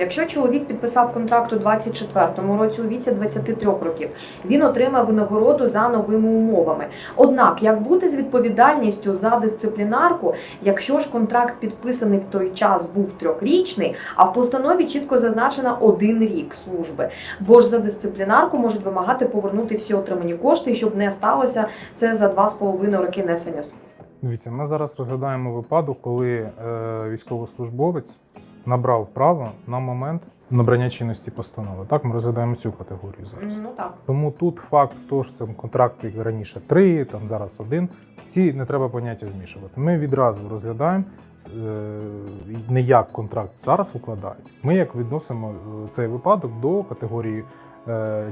Якщо чоловік підписав контракт у 24-му році у віці 23 років, він отримав винагороду за новими умовами. Однак, як бути з відповідальністю за дисциплінарку, якщо ж контракт підписаний в той час був трьохрічний, а в постанові чітко зазначено один рік служби, бо ж за дисциплінарку можуть вимагати повернути всі отримані кошти, щоб не сталося це за два з половиною роки несення. Дивіться, ми зараз розглядаємо випадок, коли е, військовослужбовець набрав право на момент набрання чинності постанови. Так, ми розглядаємо цю категорію зараз. Ну так. Тому тут факт того, що це контракт як раніше три, там зараз один. Ці не треба поняття змішувати. Ми відразу розглядаємо е, не як контракт зараз укладають. Ми як відносимо е, цей випадок до категорії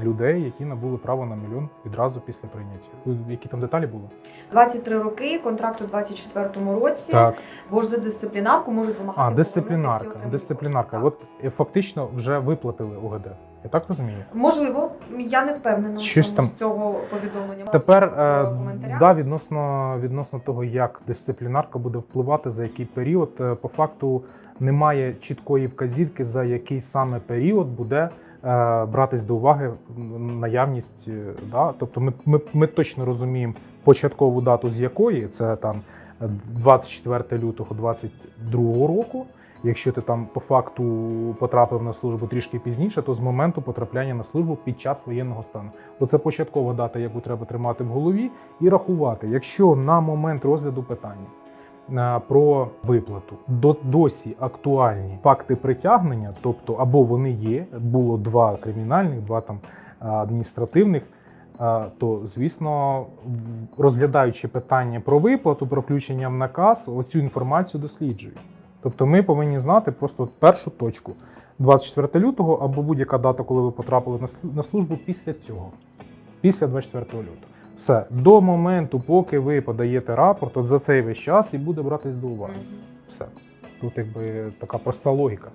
людей, які набули право на мільйон відразу після прийняття. Які там деталі були? 23 роки, контракт у 24-му році, Так. бо ж за дисциплінарку можуть вимагати. А, дисциплінарка. Дисциплінарка. От е, фактично вже виплатили ОГД. Я так розумію? Можливо, я не впевнена Щось там- з цього повідомлення. Тепер е, да, відносно, відносно того, як дисциплінарка буде впливати, за який період, е, по факту немає чіткої вказівки, за який саме період буде е, братись до уваги наявність. е, Да? Тобто ми, ми, ми точно розуміємо початкову дату, з якої це там е, 24 лютого 22 року. Якщо ти там по факту потрапив на службу трішки пізніше, то з моменту потрапляння на службу під час воєнного стану. Оце початкова дата, яку треба тримати в голові і рахувати. Якщо на момент розгляду питання е, про виплату до досі актуальні факти притягнення, тобто або вони є, було два кримінальних, два там е, адміністративних. е, То звісно, розглядаючи питання про виплату, про включення в наказ, оцю інформацію досліджують. Тобто ми повинні знати просто першу точку 24 лютого або будь-яка дата, коли ви потрапили на службу після цього, після 24 лютого. Все до моменту, поки ви подаєте рапорт, от за цей весь час і буде братись до уваги. Все. Тут якби така проста логіка.